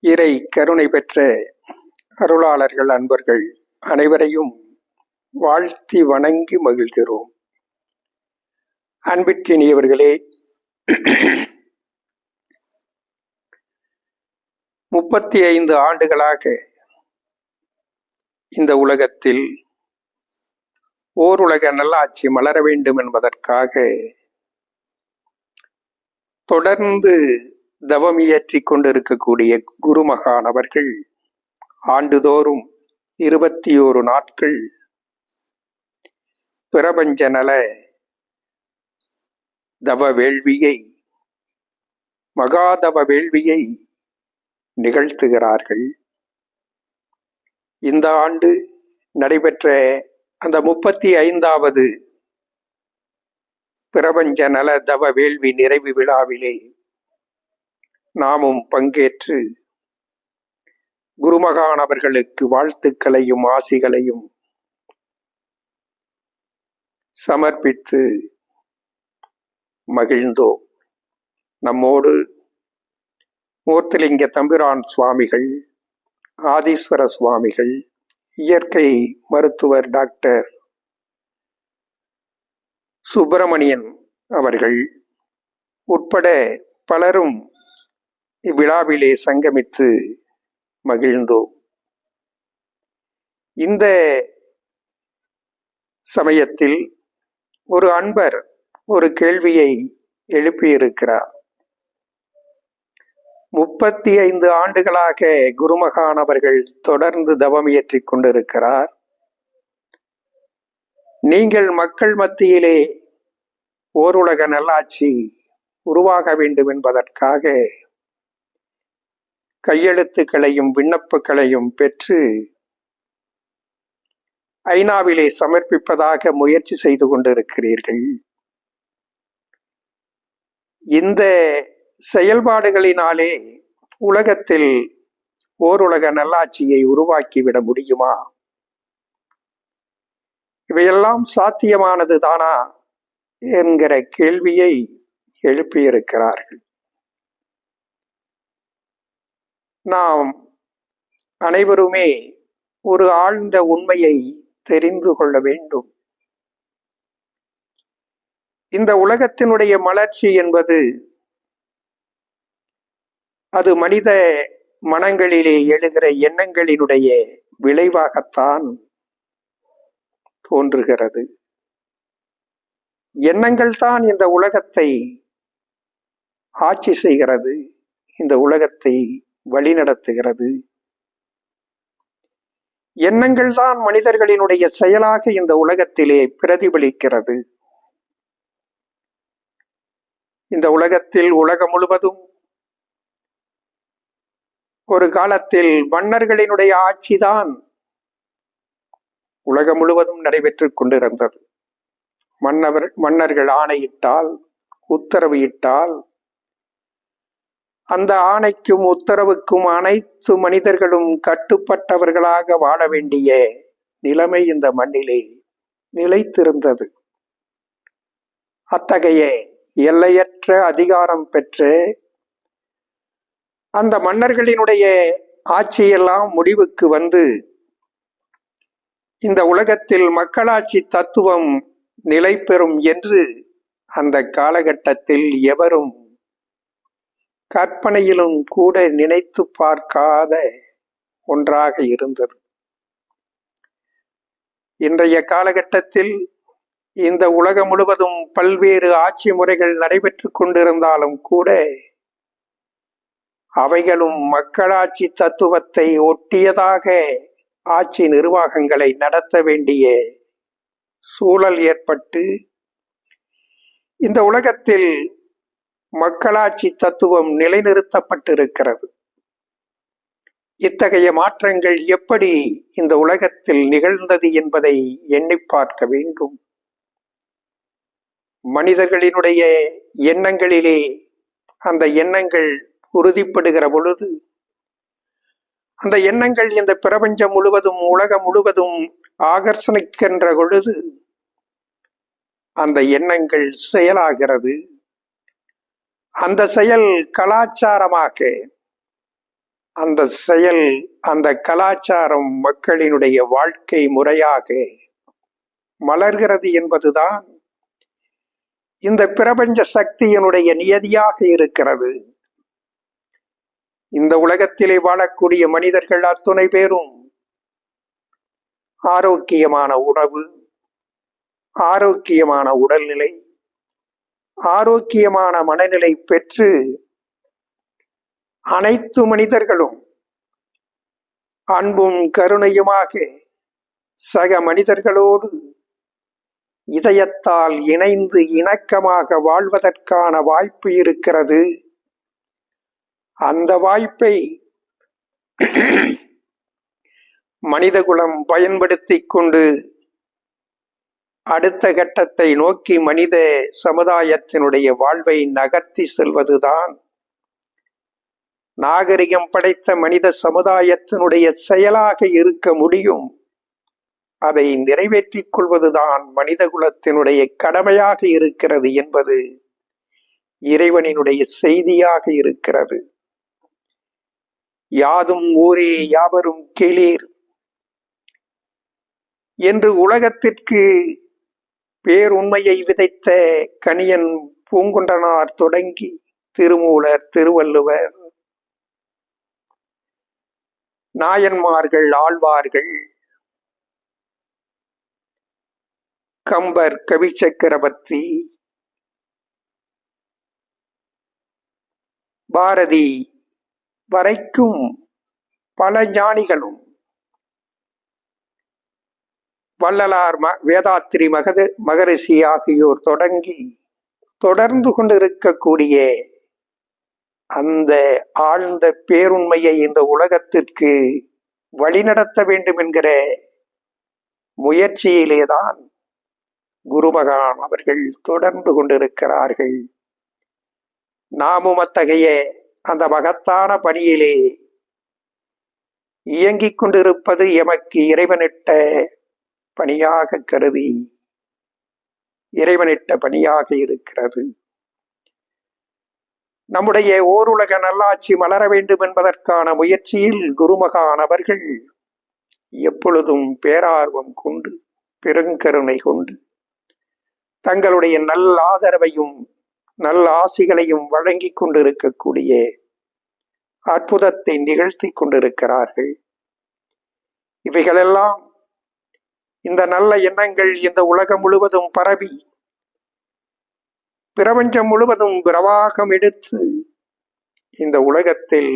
இறை கருணை பெற்ற அருளாளர்கள் அன்பர்கள் அனைவரையும் வாழ்த்தி வணங்கி மகிழ்கிறோம். அன்பிற்கினியவர்களே முப்பத்தி ஐந்து ஆண்டுகளாக இந்த உலகத்தில் ஓருலக நல்லாட்சி மலர வேண்டும் என்பதற்காக தொடர்ந்து தவம் இயற்றிக் கொண்டிருக்கக்கூடிய குருமகான் அவர்கள் ஆண்டுதோறும் இருபத்தி ஓரு நாட்கள் பிரபஞ்ச நல தவ வேள்வியை மகாதவ வேள்வியை நிகழ்த்துகிறார்கள். இந்த ஆண்டு நடைபெற்ற அந்த முப்பத்தி ஐந்தாவது பிரபஞ்ச நல தவ வேள்வி நிறைவு விழாவிலே நாமும் பங்கேற்று குருமகான் அவர்களுக்கு வாழ்த்துக்களையும் ஆசிகளையும் சமர்ப்பித்து மகிழ்ந்தோம். நம்மோடு மூர்த்திலிங்க தம்பிரான் சுவாமிகள் ஆதீஸ்வர சுவாமிகள் இயற்கை மருத்துவர் டாக்டர் சுப்பிரமணியன் அவர்கள் உட்பட பலரும் இவ்விழாவிலே சங்கமித்து மகிழ்ந்தோம். இந்த சமயத்தில் ஒரு அன்பர் ஒரு கேள்வியை எழுப்பியிருக்கிறார். முப்பத்தி ஐந்து ஆண்டுகளாக குருமகான் அவர்கள் தொடர்ந்து தவம் இயற்றிக் கொண்டிருக்கிறார். நீங்கள் மக்கள் மத்தியிலே ஓருலக நல்லாட்சி உருவாக வேண்டும் என்பதற்காக கையெழுத்துக்களையும் விண்ணப்பங்களையும் பெற்று ஐநாவிலே சமர்ப்பிப்பதாக முயற்சி செய்து கொண்டிருக்கிறீர்கள். இந்த செயல்பாடுகளினாலே உலகத்தில் ஓருலக நல்லாட்சியை உருவாக்கிவிட முடியுமா? இவையெல்லாம் சாத்தியமானது தானா? என்கிற கேள்வியை எழுப்பியிருக்கிறார்கள். நாம் அனைவருமே ஒரு ஆழ்ந்த உண்மையை தெரிந்து கொள்ள வேண்டும். இந்த உலகத்தினுடைய மலர்ச்சி என்பது அது மனித மனங்களிலே எழுகிற எண்ணங்களினுடைய விளைவாகத்தான் தோன்றுகிறது. எண்ணங்கள் தான் இந்த உலகத்தை ஆட்சி செய்கிறது. இந்த உலகத்தை வழிநடத்துகிறது. எண்ணங்கள் தான் மனிதர்களினுடைய செயலாக இந்த உலகத்திலே பிரதிபலிக்கிறது. இந்த உலகத்தில் உலகம் முழுவதும் ஒரு காலத்தில் மன்னர்களினுடைய ஆட்சிதான் உலகம் முழுவதும் நடைபெற்றுக் கொண்டிருந்தது. மன்னவர் மன்னர்கள் ஆணையிட்டால் உத்தரவு இட்டால் அந்த ஆணைக்கும் உத்தரவுக்கும் அனைத்து மனிதர்களும் கட்டுப்பட்டவர்களாக வாழ வேண்டிய நிலைமை இந்த மண்ணிலே நிலைத்திருந்தது. அத்தகைய எல்லையற்ற அதிகாரம் பெற்று அந்த மன்னர்களினுடைய ஆட்சியெல்லாம் முடிவுக்கு வந்து இந்த உலகத்தில் மக்களாட்சி தத்துவம் நிலை பெறும் என்று அந்த காலகட்டத்தில் எவரும் கற்பனையிலும் கூட நினைத்து பார்க்காத ஒன்றாக இருந்தது. இன்றைய காலகட்டத்தில் இந்த உலகம் முழுவதும் பல்வேறு ஆட்சி முறைகள் நடைபெற்றுக் கொண்டிருந்தாலும் கூட அவைகளும் மக்களாட்சி தத்துவத்தை ஒட்டியதாக ஆட்சி நிர்வாகங்களை நடத்த வேண்டிய சூழல் ஏற்பட்டு இந்த உலகத்தில் மக்களாட்சி தத்துவம் நிலைநிறுத்தப்பட்டிருக்கிறது. இத்தகைய மாற்றங்கள் எப்படி இந்த உலகத்தில் நிகழ்ந்தது என்பதை எண்ணி பார்க்க வேண்டும். மனிதர்களினுடைய எண்ணங்களிலே அந்த எண்ணங்கள் உறுதிப்படுகிற பொழுது அந்த எண்ணங்கள் இந்த பிரபஞ்சம் முழுவதும் உலகம் முழுவதும் ஆகர்ஷணிக்கின்ற பொழுது அந்த எண்ணங்கள் செயலாகிறது. அந்த செயல் கலாச்சாரமாக அந்த செயல் அந்த கலாச்சாரம் மக்களினுடைய வாழ்க்கை முறையாக மலர்கிறது என்பதுதான் இந்த பிரபஞ்ச சக்தியினுடைய நியதியாக இருக்கிறது. இந்த உலகத்திலே வாழக்கூடிய மனிதர்கள் அத்துணை பேரும் ஆரோக்கியமான உணவு ஆரோக்கியமான உடல்நிலை ஆரோக்கியமான மனநிலை பெற்று அனைத்து மனிதர்களும் அன்பும் கருணையுமாக சக மனிதர்களோடு இதயத்தால் இணைந்து இணக்கமாக வாழ்வதற்கான வாய்ப்பு இருக்கிறது. அந்த வாய்ப்பை மனிதகுலம் பயன்படுத்திக் கொண்டு அடுத்த கட்டத்தை நோக்கி மனித சமுதாயத்தினுடைய வாழ்வை நகர்த்தி செல்வதுதான். நாகரிகம் படைத்த மனித சமுதாயத்தினுடைய செயலாக இருக்க முடியும். அதை நிறைவேற்றிக் கொள்வதுதான் மனித குலத்தினுடைய கடமையாக இருக்கிறது என்பது இறைவனினுடைய செய்தியாக இருக்கிறது. யாதும் ஊரே யாவரும் கேளீர். என்று உலகத்திற்கு பேருண்மையை விதைத்த கணியன் பூங்குண்டனார் தொடங்கி திருமூலர் திருவள்ளுவர். நாயன்மார்கள் ஆழ்வார்கள். கம்பர் கவிச்சக்கரவர்த்தி. பாரதி வரைக்கும் பல ஞானிகளும் வள்ளலார் ம வேதாத்திரி மகத மகரிஷி ஆகியோர் தொடங்கி தொடர்ந்து கொண்டிருக்கக்கூடிய அந்த ஆழ்ந்த பேருண்மையை இந்த உலகத்திற்கு வழிநடத்த வேண்டும் என்கிற முயற்சியிலேதான் குருமகான் அவர்கள் தொடர்ந்து கொண்டிருக்கிறார்கள். நாமும் அத்தகைய அந்த மகத்தான பணியிலே இயங்கிக் கொண்டிருப்பது எமக்கு இறைவனிட்ட பணியாக கருதி இறைவனிட்ட பணியாக இருக்கிறது. நம்முடைய ஓருலக நல்லாட்சி மலர வேண்டும் என்பதற்கான முயற்சியில் குருமகான் அவர்கள் எப்பொழுதும் பேரார்வம் கொண்டு பெருங்கருணை கொண்டு தங்களுடைய நல்ல ஆதரவையும் நல்ல ஆசிகளையும் வழங்கி கொண்டிருக்கக்கூடிய அற்புதத்தை நிகழ்த்தி கொண்டிருக்கிறார்கள். இவைகளெல்லாம் இந்த நல்ல எண்ணங்கள் இந்த உலகம் முழுவதும் பரவி பிரபஞ்சம் முழுவதும் பிரவாகம் எடுத்து இந்த உலகத்தில்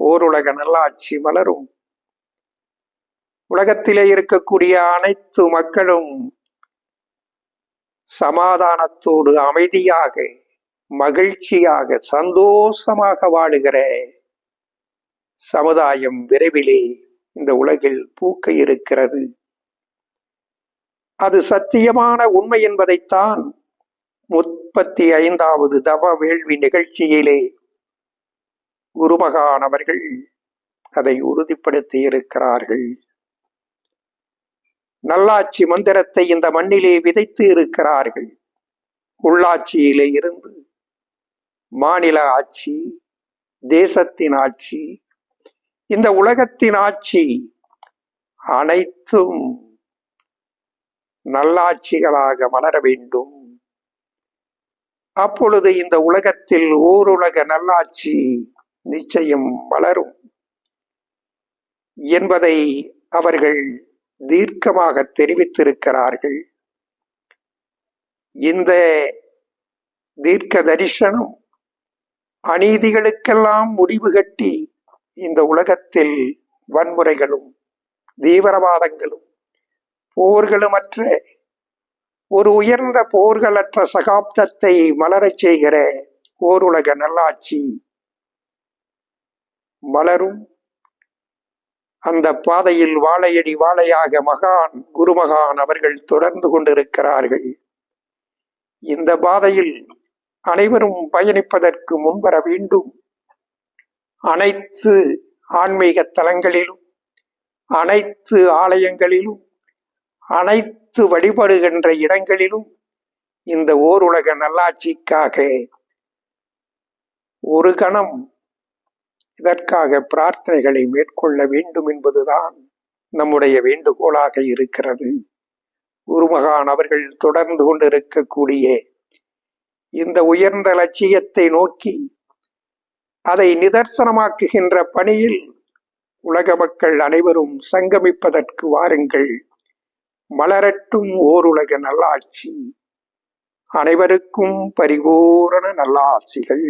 ஓருலக நல்லாட்சி மலரும். உலகத்திலே இருக்கக்கூடிய அனைத்து மக்களும் சமாதானத்தோடு அமைதியாக மகிழ்ச்சியாக சந்தோஷமாக வாழுகிற சமுதாயம் விரைவிலே இந்த உலகில் பூக்க இருக்கிறது. அது சத்தியமான உண்மை என்பதைத்தான் முப்பத்தி ஐந்தாவது தவ வேள்வி நிகழ்ச்சியிலே குருமகான் அவர்கள் அதை உறுதிப்படுத்தி இருக்கிறார்கள் நல்லாட்சி மந்திரத்தை இந்த மண்ணிலே விதைத்து இருக்கிறார்கள். உள்ளாட்சியிலே இருந்து மாநில ஆட்சி தேசத்தின் ஆட்சி இந்த உலகத்தின் ஆட்சி அனைத்தும் நல்லாட்சிகளாக மலர வேண்டும். அப்பொழுது இந்த உலகத்தில் ஓருலக நல்லாட்சி நிச்சயம் வளரும் என்பதை அவர்கள் தீர்க்கமாக தெரிவித்திருக்கிறார்கள். இந்த தீர்க்க தரிசனம் அநீதிகளுக்கெல்லாம் முடிவு கட்டி இந்த உலகத்தில் வன்முறைகளும் தீவிரவாதங்களும் போர்களுமற்ற ஒரு உயர்ந்த போர்களற்ற சகாப்தத்தை மலரச் செய்கிற ஓருலக நல்லாட்சி மலரும். அந்த பாதையில் வாழையடி வாழையாக மகான் குருமகான் அவர்கள் தொடர்ந்து கொண்டிருக்கிறார்கள். இந்த பாதையில் அனைவரும் பயணிப்பதற்கு முன்வர வேண்டும். அனைத்து ஆன்மீக தலங்களிலும் அனைத்து ஆலயங்களிலும் அனைத்து வழிபடுகின்ற இடங்களிலும் இந்த ஓருலக நல்லாட்சிக்காக ஒரு கணம் இதற்காக பிரார்த்தனைகளை மேற்கொள்ள வேண்டும் என்பதுதான் நம்முடைய வேண்டுகோளாக இருக்கிறது. குருமகான் அவர்கள் தொடர்ந்து கொண்டிருக்கக்கூடிய இந்த உயர்ந்த லட்சியத்தை நோக்கி அதை நிதர்சனமாக்குகின்ற பணியில் உலக மக்கள் அனைவரும் சங்கமிப்பதற்கு வாருங்கள். மலரட்டும் ஓருலக நல்லாட்சி. அனைவருக்கும் பரிபூரண நல்லாசிகள்